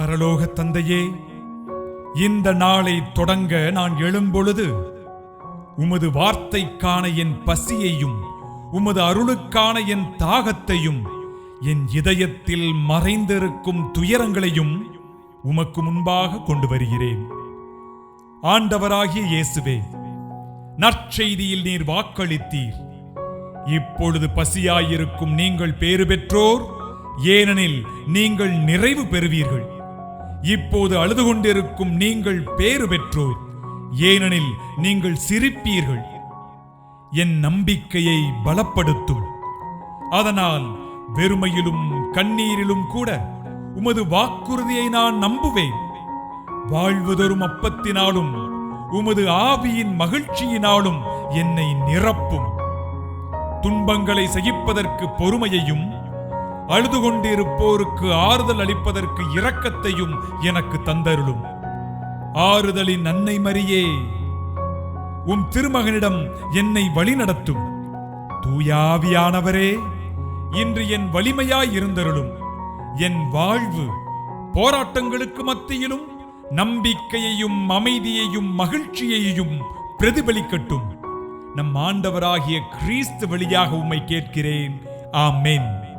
பரலோக தந்தையே இந்த நாளை தொடங்க நான் எழும்பொழுது உமது வார்த்தைக்கான என் பசியையும் உமது அருளுக்கான என் தாகத்தையும் என் இதயத்தில் மறைந்திருக்கும் துயரங்களையும் உமக்கு முன்பாக கொண்டு வருகிறேன் ஆண்டவராகிய இயேசுவே நற்செய்தியில் நீர் வாக்களித்தீர். இப்பொழுது பசியாயிருக்கும் நீங்கள் பேறு பெற்றோர் ஏனெனில் நீங்கள் நிறைவு பெறுவீர்கள். இப்போது அழுது கொண்டிருக்கும் நீங்கள் பேறு பெற்றோர் ஏனெனில் நீங்கள் சிரிப்பீர்கள். என் நம்பிக்கையை பலப்படுத்தும். அதனால் வெறுமையிலும் கண்ணீரிலும் கூட உமது வாக்குறுதியை நான் நம்புவேன். வாழ்வதொரும் அப்பத்தினாலும் உமது ஆவியின் மகிழ்ச்சியினாலும் என்னை நிரப்பும். துன்பங்களை சகிப்பதற்கு பொறுமையையும் அழுது கொண்டிருப்போருக்கு ஆறுதல் அளிப்பதற்கு இரக்கத்தையும் எனக்கு தந்தருளும். ஆறுதலின் அன்னை மரியே உம் திருமகனிடம் என்னை வழிநடத்தும். தூயாவியானவரே இன்று என் வலிமையாய் இருந்தருளும். என் வாழ்வு போராட்டங்களுக்கு மத்தியிலும் நம்பிக்கையையும் அமைதியையும் மகிழ்ச்சியையும் பிரதிபலிக்கட்டும். நம் ஆண்டவராகிய கிறிஸ்து வழியாக உம்மை கேட்கிறேன். ஆமேன்.